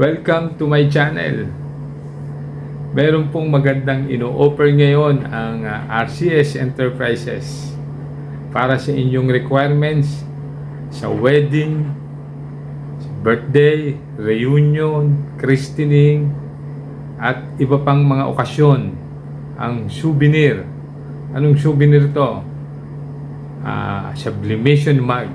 Welcome to my channel. Meron pong magandang ino-offer ngayon ang ah, RCS Enterprises para sa inyong requirements sa wedding, birthday, reunion, christening, at iba pang mga okasyon. Ang souvenir. Anong souvenir to? Ah, sublimation mug.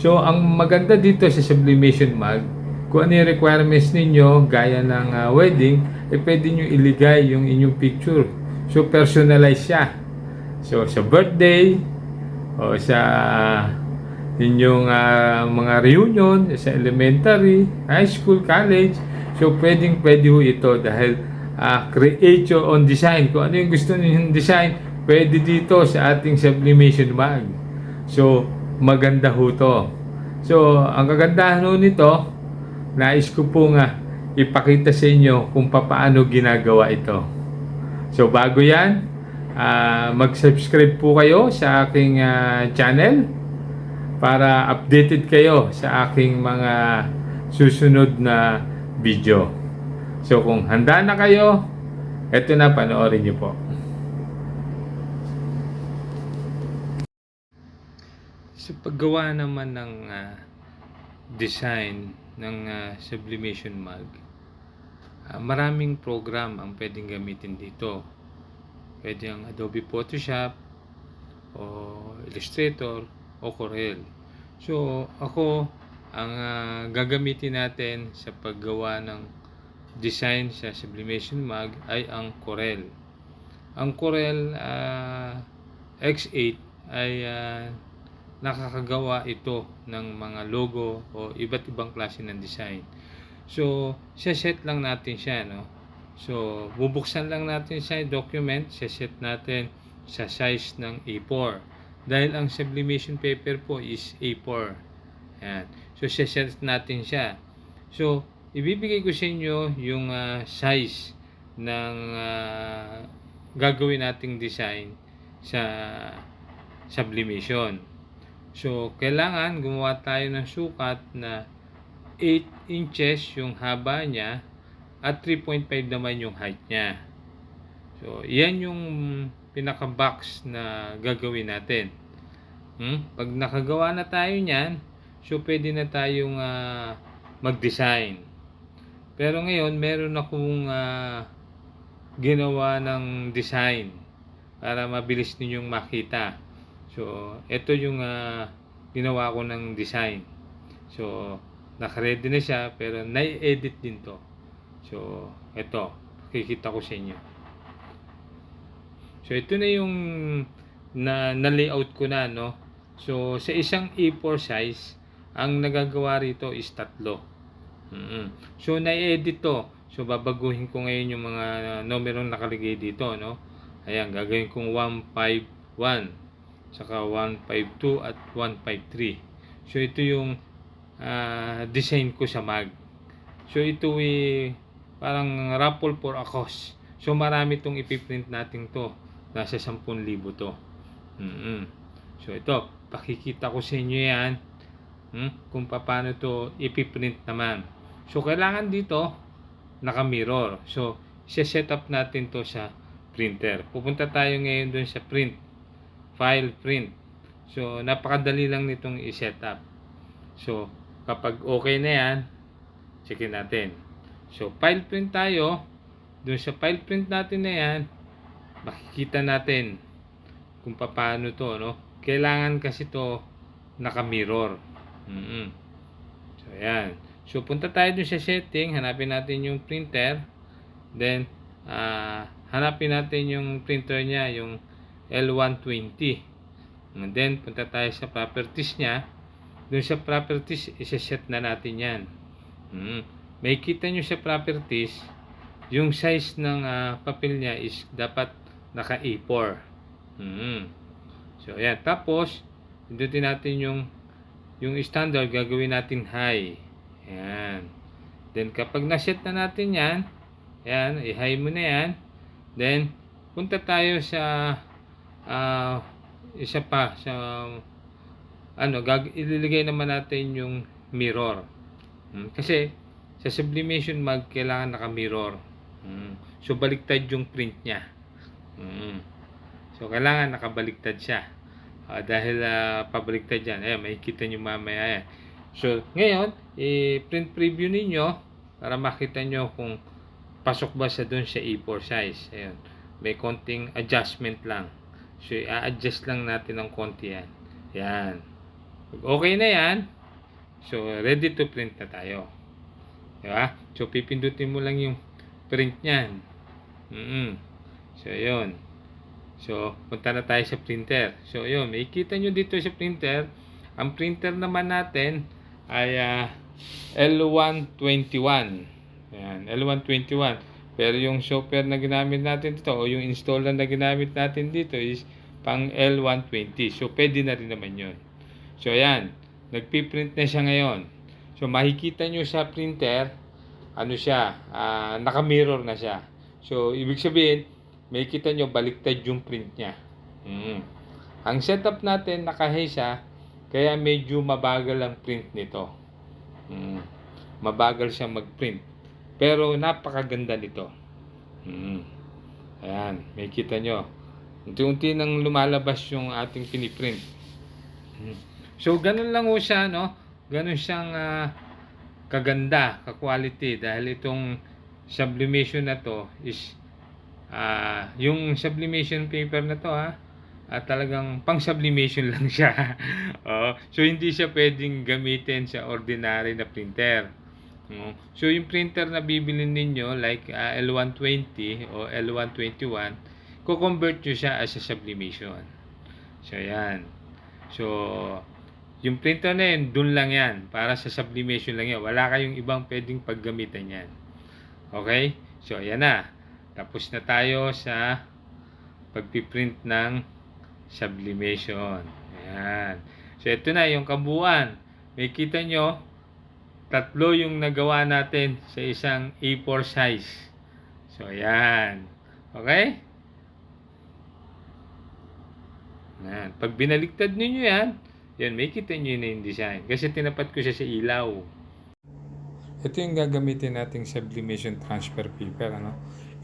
So, ang maganda dito sa sublimation mug, kung ano yung requirements ninyo, gaya ng ah, wedding, eh pwede nyo iligay yung inyong picture. So, personalize siya. So, sa birthday, o sa inyong ah, mga reunion, sa elementary, high school, college, so pwedeng pwede ho ito dahil ah, create your own design. Kung ano yung gusto ninyong design, pwede dito sa ating sublimation mug. So, maganda ho to. So, ang kagandahan ho nito, nais ko po nga ipakita sa inyo kung paano ginagawa ito. So, bago yan, ah, mag-subscribe po kayo sa aking ah, channel para updated kayo sa aking mga susunod na video. So, kung handa na kayo, eto na, panoorin niyo po. Sa paggawa naman ng ah, design ng ah, sublimation mug, ah, maraming program ang pwedeng gamitin dito. Pwede ang Adobe Photoshop o Illustrator o Corel. So, ako ang ah, gagamitin natin sa paggawa ng design sa sublimation mug ay ang Corel. Ang Corel ah, X8 ay ah, nakakagawa ito ng mga logo o iba't ibang klase ng design. So, set lang natin siya, no? So, bubuksan lang natin siya yung document, set natin sa size ng A4. Dahil ang sublimation paper po is A4. Ayan. So, set natin siya. So, ibibigay ko sa inyo yung ah, size ng ah, gagawin nating design sa sublimation. So, kailangan gumawa tayo ng sukat na 8 inches yung haba niya at 3.5 naman yung height niya. So, yan yung pinaka-box na gagawin natin. Hmm? Pag nakagawa na tayo niyan, so pwede na tayong ah, mag-design. Pero ngayon, meron akong ah, ginawa ng design para mabilis ninyong makita. So, ito yung ah, ginawa ko ng design. So, naka-ready na siya pero nai-edit din to. So, ito. Kikita ko sa inyo. So, ito na yung na, na-layout ko na, no? So, sa isang A4 size, ang nagagawa rito is tatlo. mm So, na-edit to. So, babaguhin ko ngayon yung mga numerong nakalagay dito, no? Ayan, gagawin kong 151, saka 152 at 153. So, ito yung ah, design ko sa mag. So, ito ay parang raffle for a cause. So, marami itong ipiprint natin to. Nasa 10,000 to. mm So, ito, pakikita ko sa inyo yan hmm, kung paano to ipiprint naman. So, kailangan dito naka-mirror. So, set up natin to sa printer. Pupunta tayo ngayon dun sa print. File print. So, napakadali lang nitong i-set up. So, kapag okay na yan, checkin natin. So, file print tayo. Dun sa file print natin na yan, makikita natin kung paano to, no? Kailangan kasi to naka-mirror. mm So, ayan. So, punta tayo dun sa setting, hanapin natin yung printer. Then, ah, hanapin natin yung printer niya, yung L120. And then, punta tayo sa properties niya. Dun sa properties, isa-set na natin yan. Mm. May kita nyo sa properties, yung size ng ah, papel niya is dapat naka A4. Mm. So, ayan. Tapos, pindutin natin yung yung standard, gagawin natin high. Ayan. Then, kapag na-set na natin yan, ayan, i-high mo na yan. Then, punta tayo sa ah, isa pa sa ano, gag ililigay naman natin yung mirror. Hmm, Kasi sa sublimation mag, kailangan naka-mirror. Mm. So, baliktad yung print niya. Mm. So, kailangan nakabaliktad siya. Ah, dahil ah, pabaliktad yan. Ayan, makikita nyo mamaya yan. So, ngayon, i-print preview ninyo para makita nyo kung pasok ba sa doon sa A4 size. Ayan. May konting adjustment lang. So, i-adjust lang natin ng konti yan. Yan. Okay na yan, so ready to print na tayo. Diba? So, pipindutin mo lang yung print niyan. mm So, yun. So, punta na tayo sa printer. So, yun. Makikita nyo dito sa printer. Ang printer naman natin ay ah, L121. Ayan, L121. Pero yung software na ginamit natin dito o yung installer na ginamit natin dito is pang L120. So, pwede na rin naman yun. So, ayan. Nagpiprint na siya ngayon. So, makikita nyo sa printer, ano siya, ah, naka-mirror na siya. So, ibig sabihin, makikita nyo, baliktad yung print niya. Mm. Ang setup natin, naka-hay siya, kaya medyo mabagal ang print nito. Mm. Mabagal siya mag-print. Pero napakaganda nito. Mm. Ayan, may kita nyo. Unti-unti nang lumalabas yung ating piniprint. Mm. So, ganun lang ho siya, no? Ganun siyang ah, kaganda, ka-quality. Dahil itong sublimation na to is ah, yung sublimation paper na to, ha? at talagang pang sublimation lang siya. Oo. so hindi siya pwedeng gamitin sa ordinary na printer. Oo. so yung printer na bibili ninyo like ah, L120 o L121, ko-convert nyo siya as a sublimation. So yan. So yung printer na yun, dun lang yan. Para sa sublimation lang yan. Wala kayong ibang pwedeng paggamitan yan. Okay? So, ayan na. Tapos na tayo sa pagpiprint ng sublimation. Ayan. So, ito na yung kabuuan. May kita nyo, tatlo yung nagawa natin sa isang A4 size. So, ayan. Okay? Ayan. Pag binaliktad ninyo yan, yan, may kita nyo na yung design. Kasi tinapat ko siya sa ilaw. Ito yung gagamitin nating sublimation transfer paper. Ano?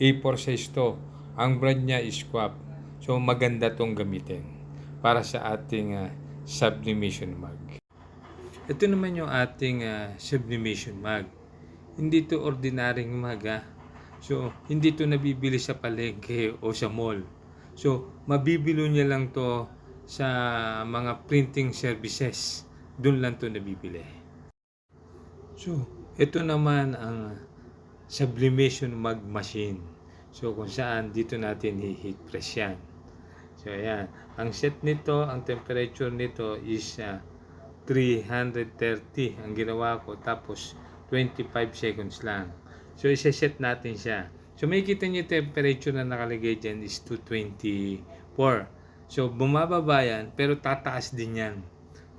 A4 size to. Ang brand niya is Quap. So maganda tong gamitin para sa ating ah, sublimation mug. Ito naman yung ating ah, sublimation mug. Hindi to ordinaryong mug ah. So hindi to nabibili sa palengke o sa mall. So mabibilo niya lang to sa mga printing services. Doon lang to nabibili. So, ito naman ang sublimation mug machine. So, kung saan dito natin i-heat press yan. So, ayan. Ang set nito, ang temperature nito is ah, 330 ang ginawa ko. Tapos, 25 seconds lang. So, isa-set natin siya. So, may kita niyo yung temperature na nakalagay dyan is 224. So, bumababa yan, pero tataas din yan.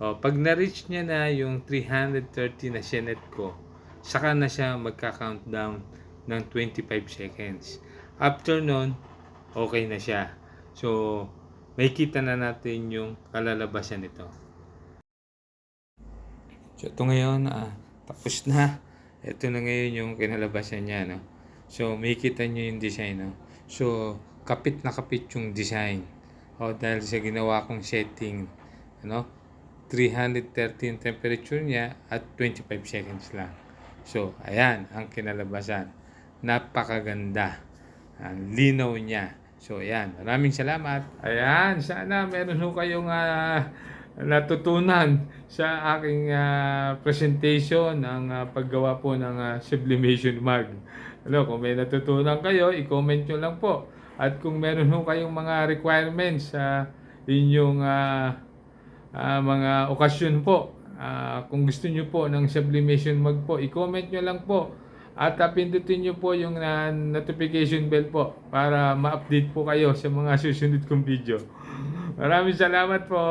O, pag na-reach niya na yung 330 na sinet ko, saka na siya magka-countdown ng 25 seconds. After nun, okay na siya. So, may kita na natin yung kalalabasan nito. So, ito ngayon, ah, tapos na. Ito na ngayon yung kinalabasan niya, no? So, may kita nyo yung design, no? So, kapit na kapit yung design. O, dahil sa ginawa kong setting, ano? 330 yung temperature niya at 25 seconds lang. So, ayan ang kinalabasan. Napakaganda. Ang linaw niya. So, ayan. Maraming salamat. Ayan. Sana meron ho kayong ah, natutunan sa aking ah, presentation ng ah, paggawa po ng ah, sublimation mug. Ano, kung may natutunan kayo, i-comment nyo lang po. At kung meron ho kayong mga requirements sa inyong ah, ah, mga okasyon po, ah, kung gusto nyo po ng sublimation mug po, i-comment nyo lang po. At uh, pindutin nyo po yung ah, notification bell po para ma-update po kayo sa mga susunod kong video. Maraming salamat po.